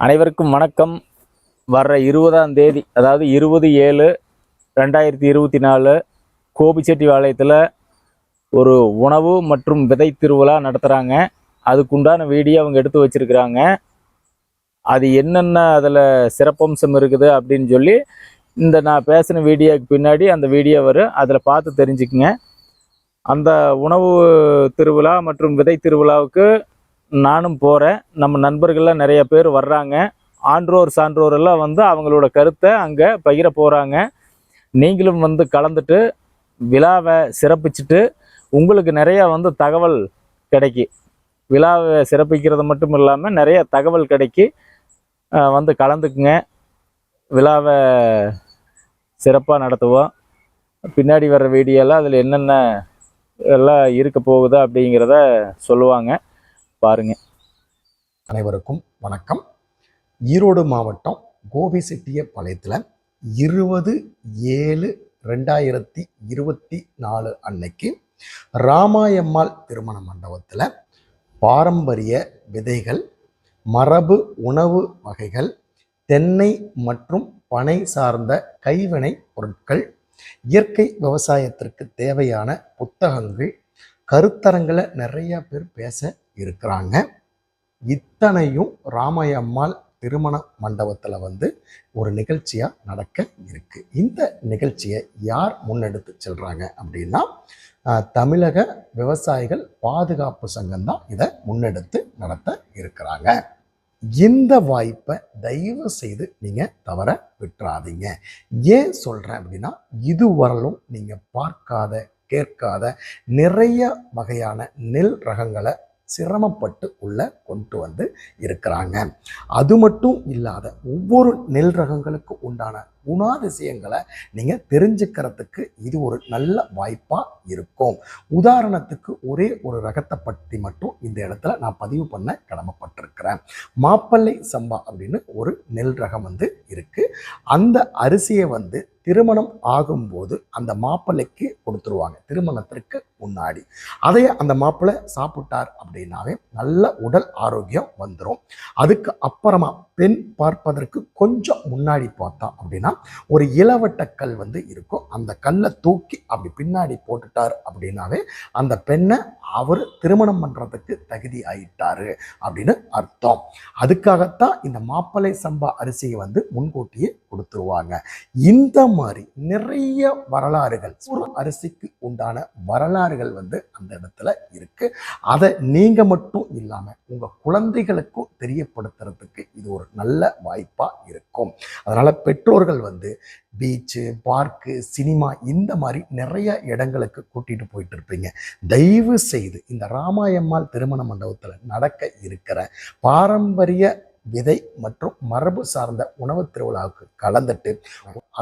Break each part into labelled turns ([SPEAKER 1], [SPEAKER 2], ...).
[SPEAKER 1] அனைவருக்கும் வணக்கம். வர்ற இருபதாம் தேதி அதாவது இருபது ஏழு ரெண்டாயிரத்தி இருபத்தி நாலு கோபிச்செட்டிபாளையத்தில் ஒரு உணவு மற்றும் விதை திருவிழா நடத்துகிறாங்க அதுக்குண்டான வீடியோ அவங்க எடுத்து வச்சிருக்கிறாங்க. அது என்னென்ன அதில் சிறப்பம்சம் இருக்குது அப்படின்னு சொல்லி இந்த நான் பேசின வீடியோக்கு பின்னாடி அந்த வீடியோ வரும் அதில் பார்த்து தெரிஞ்சுக்குங்க. அந்த உணவு திருவிழா மற்றும் விதை திருவிழாவுக்கு நானும் போகிறேன் நம்ம நண்பர்கள்லாம் நிறைய பேர் வர்றாங்க. ஆன்றோர் சான்றோர் எல்லாம் வந்து அவங்களோட கருத்தை அங்கே பகிர போகிறாங்க நீங்களும் வந்து கலந்துட்டு விழாவை சிறப்பிச்சுட்டு உங்களுக்கு நிறையா வந்து தகவல் கிடைக்கி. விழாவை சிறப்பிக்கிறது மட்டும் இல்லாமல் நிறைய தகவல் கிடைக்கி. வந்து கலந்துக்குங்க. விழாவை சிறப்பாக நடத்துவோம். பின்னாடி வர்ற வீடியோலாம் அதில் என்னென்ன எல்லாம் இருக்க போகுது அப்படிங்கிறத சொல்லுவாங்க. பாருங்க.
[SPEAKER 2] அனைவருக்கும் வணக்கம். ஈரோடு மாவட்டம் கோபிசெட்டியபாளையத்தில் இருபது ஏழு ரெண்டாயிரத்தி இருபத்தி நாலு அன்னைக்கு ராமாயம்மாள் திருமண மண்டபத்தில் பாரம்பரிய விதைகள் மரபு உணவு வகைகள் தென்னை மற்றும் பனை சார்ந்த கைவினை பொருட்கள் இயற்கை விவசாயத்திற்கு தேவையான புத்தகங்கள் கருத்தரங்களை நிறைய பேர் பேச இருக்கிறாங்க. இத்தனையும் ராமையம்மாள் திருமண மண்டபத்தில் வந்து ஒரு நிகழ்ச்சியாக நடக்க இருக்கு. இந்த நிகழ்ச்சியை யார் முன்னெடுத்து செல்கிறாங்க அப்படின்னா தமிழக விவசாயிகள் பாதுகாப்பு சங்கம் தான் இதை முன்னெடுத்து நடத்த இருக்கிறாங்க. இந்த வாய்ப்பை தயவு செய்து நீங்கள் தவற விட்டுறாதீங்க. ஏன் சொல்கிறேன் அப்படின்னா இதுவரலும் நீங்கள் பார்க்காத கேட்காத நிறைய வகையான நெல் ரகங்களை சிரமப்பட்டு உள்ள கொண்டு வந்து இருக்கிறாங்க. அது மட்டும் இல்லாத ஒவ்வொரு நெல் ரகங்களுக்கு உண்டான குணாதிசயங்களை நீங்கள் தெரிஞ்சுக்கிறதுக்கு இது ஒரு நல்ல வாய்ப்பாக இருக்கும். உதாரணத்துக்கு ஒரே ஒரு ரகத்தை பற்றி மட்டும் இந்த இடத்துல நான் பதிவு பண்ண கடமைப்பட்டிருக்கிறேன். மாப்பள்ளை சம்பா அப்படின்னு ஒரு நெல் ரகம் வந்து இருக்குது அந்த அரிசியை வந்து திருமணம் ஆகும்போது அந்த மாப்பிள்ளைக்கு கொடுத்துருவாங்க. திருமணத்திற்கு முன்னாடி. அதையே அந்த மாப்பிள்ளை சாப்பிட்டார் அப்படின்னாவே நல்ல உடல் ஆரோக்கியம் வந்துடும் அதுக்கு அப்புறமா பெண் பார்ப்பதற்கு கொஞ்சம் முன்னாடி பார்த்தோம் அப்படின்னா ஒரு இளவட்ட கல் வந்து இருக்கும். அந்த கல்லை தூக்கி அப்படி பின்னாடி போட்டுட்டார் அப்படின்னாவே அந்த பெண்ணை அவர் திருமணம் பண்ணுறதுக்கு தகுதி ஆயிட்டாரு அப்படின்னு அர்த்தம். அதுக்காகத்தான் இந்த மாப்பிள்ளை சம்பா அரிசியை வந்து முன்கூட்டியே கொடுத்துருவாங்க. இந்த மாதிரி நிறைய வரலாறுகள் ஒரு அரிசிக்கு உண்டான வரலாறுகள் வந்து அந்த இடத்துல இருக்கு. அதை நீங்க மட்டும் இல்லாம உங்க குழந்தைகளுக்கும் தெரியப்படுத்துறதுக்கு இது ஒரு நல்ல வாய்ப்பா இருக்கும். அதனால பெற்றோர்கள் வந்து பீச்சு பார்க்கு சினிமா இந்த மாதிரி நிறைய இடங்களுக்கு கூட்டிட்டு போயிட்டு இருப்பீங்க. தயவு செய்து இந்த ராமாயம்மாள் திருமண மண்டபத்தில் நடக்க இருக்கிற பாரம்பரிய விதை மற்றும் மரபு சார்ந்த உணவு திருவிழாவுக்கு கலந்துட்டு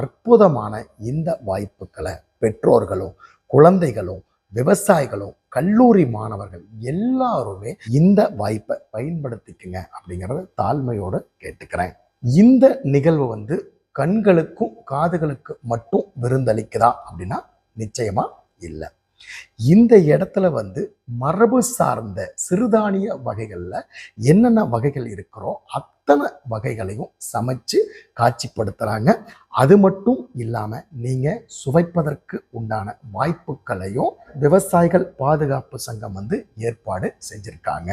[SPEAKER 2] அற்புதமான இந்த வாய்ப்புகளை பெற்றோர்களும் குழந்தைகளும் விவசாயிகளும் கல்லூரி மாணவர்கள் எல்லாருமே இந்த வாய்ப்பை பயன்படுத்திக்குங்க அப்படிங்கிறத தாழ்மையோடு கேட்டுக்கிறேன். இந்த நிகழ்வு வந்து கண்களுக்கும் காதுகளுக்கு மட்டும் விருந்தளிக்குதா அப்படின்னா நிச்சயமாக இல்லை. இந்த இடத்துல வந்து மரபு சார்ந்த சிறுதானிய வகைகளில் என்னென்ன வகைகள் இருக்கிறோ அத்தனை வகைகளையும் சமைச்சு காட்சிப்படுத்துகிறாங்க அது மட்டும் இல்லாமல் நீங்கள் சுவைப்பதற்கு உண்டான வாய்ப்புகளையும் விவசாயிகள் பாதுகாப்பு சங்கம் வந்து ஏற்பாடு செஞ்சுருக்காங்க.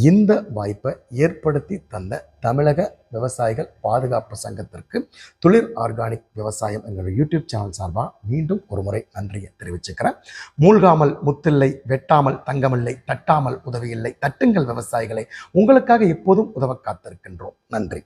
[SPEAKER 2] இந்த வாய்ப்பை ஏற்படுத்தி தந்த தமிழக விவசாயிகள் பாதுகாப்பு சங்கத்திற்கு துளிர் ஆர்கானிக் விவசாயம் எங்களுடைய யூடியூப் சேனல் சார்பாக மீண்டும் ஒரு முறை நன்றியை தெரிவிச்சுக்கிறேன். மூழ்காமல் முத்தில்லை வெட்டாமல் தங்கமில்லை தட்டாமல் உதவியில்லை தட்டுங்கள் விவசாயிகளை. உங்களுக்காக எப்போதும் உதவ காத்திருக்கின்றோம். நன்றி.